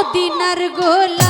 মদিনার গোলামি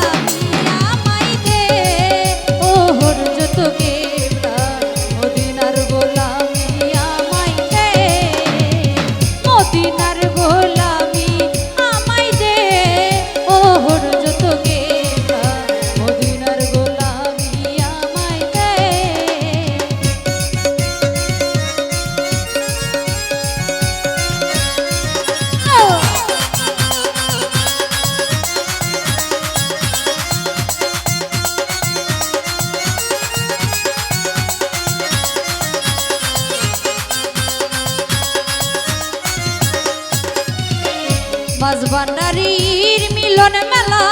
মাঝ ভান্ডারির মিলন মেলা,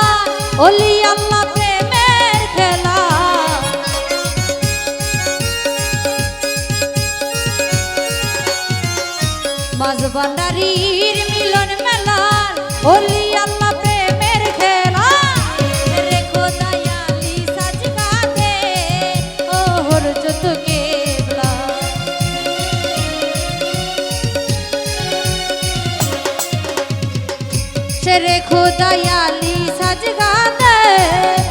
অলি আল্লাহ প্রেমের খেলা। মাঝ ভান্ডারির মিলন মেলা, অলি আল্লাহ প্রেমের খেলা। রেখো দয়ালি সাজগা দে ও হর যত शेरे खुदयाली सज गाते ओ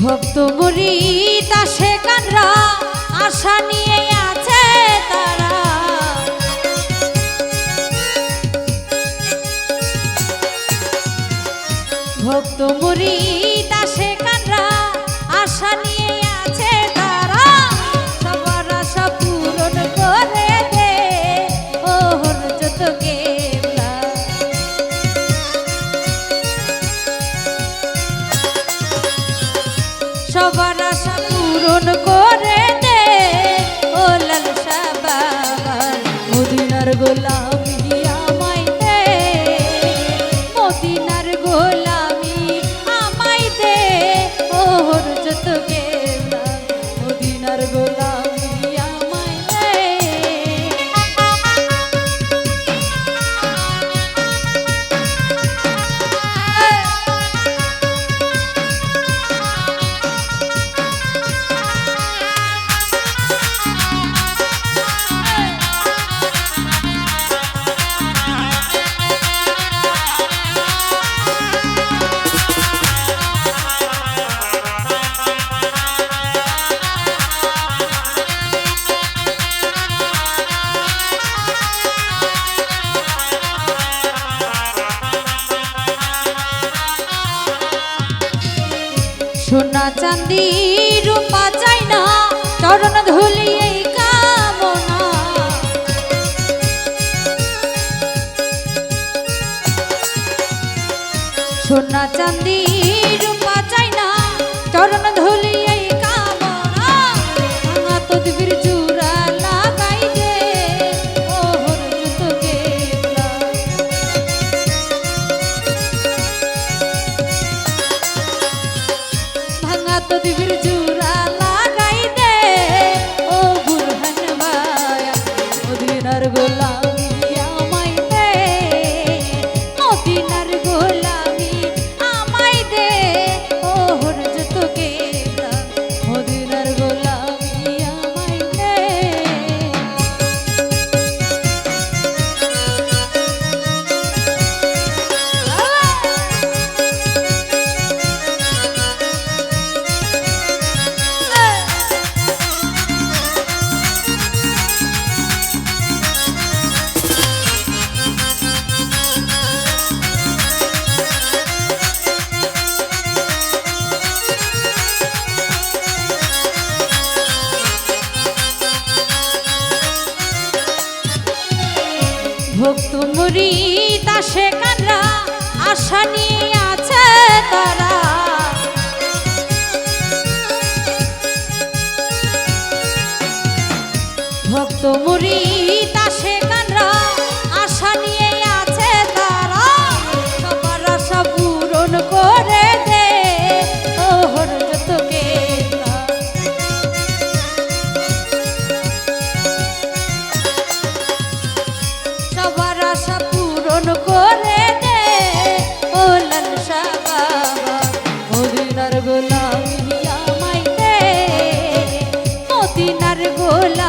ভক্ত মুড়ি তা কানরা আশা নিয়ে আছে তারা। ভক্ত মুড়ি পূরণ করে দে ও লালসা বাবার মদিনার গোলামি গেলা। চাঁদি রূপা চাই না, চরণ ধুলি এই কামনা। সোনা চাঁদি রূপা চাই না, চরণ ধুলি এই কামনা তদবির ভক্তুন মুরিদ আসে কানরা আশা নিয়ে আছে তারা। ভক্ত মুরিদ Hola.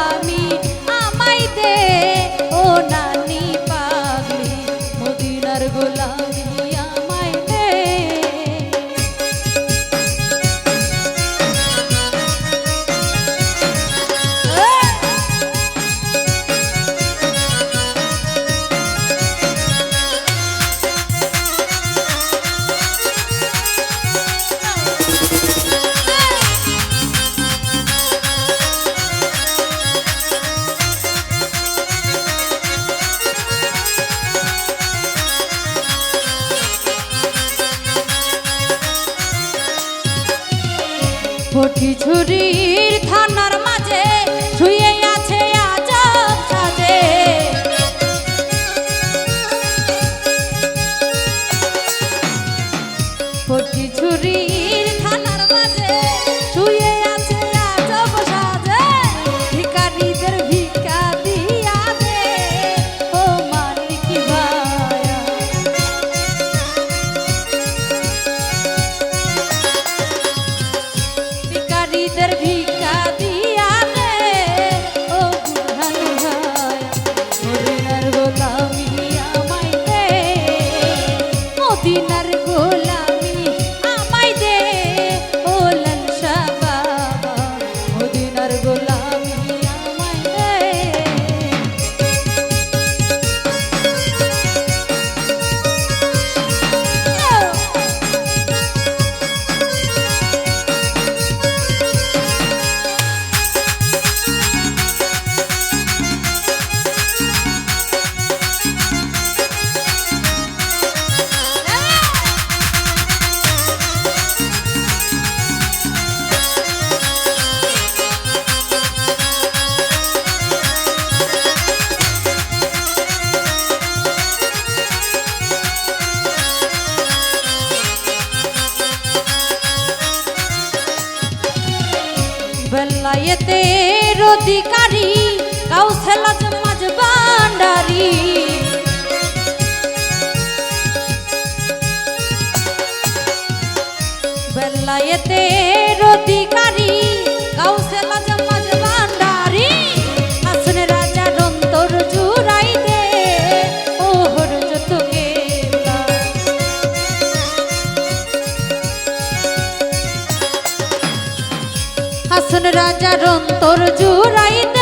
ছুটির থানা rutina. বেলায়েতে অধিকারী কাউসেলা জমাজ বান্ডারি বেলায়েতে অন্তর জুড়াইতে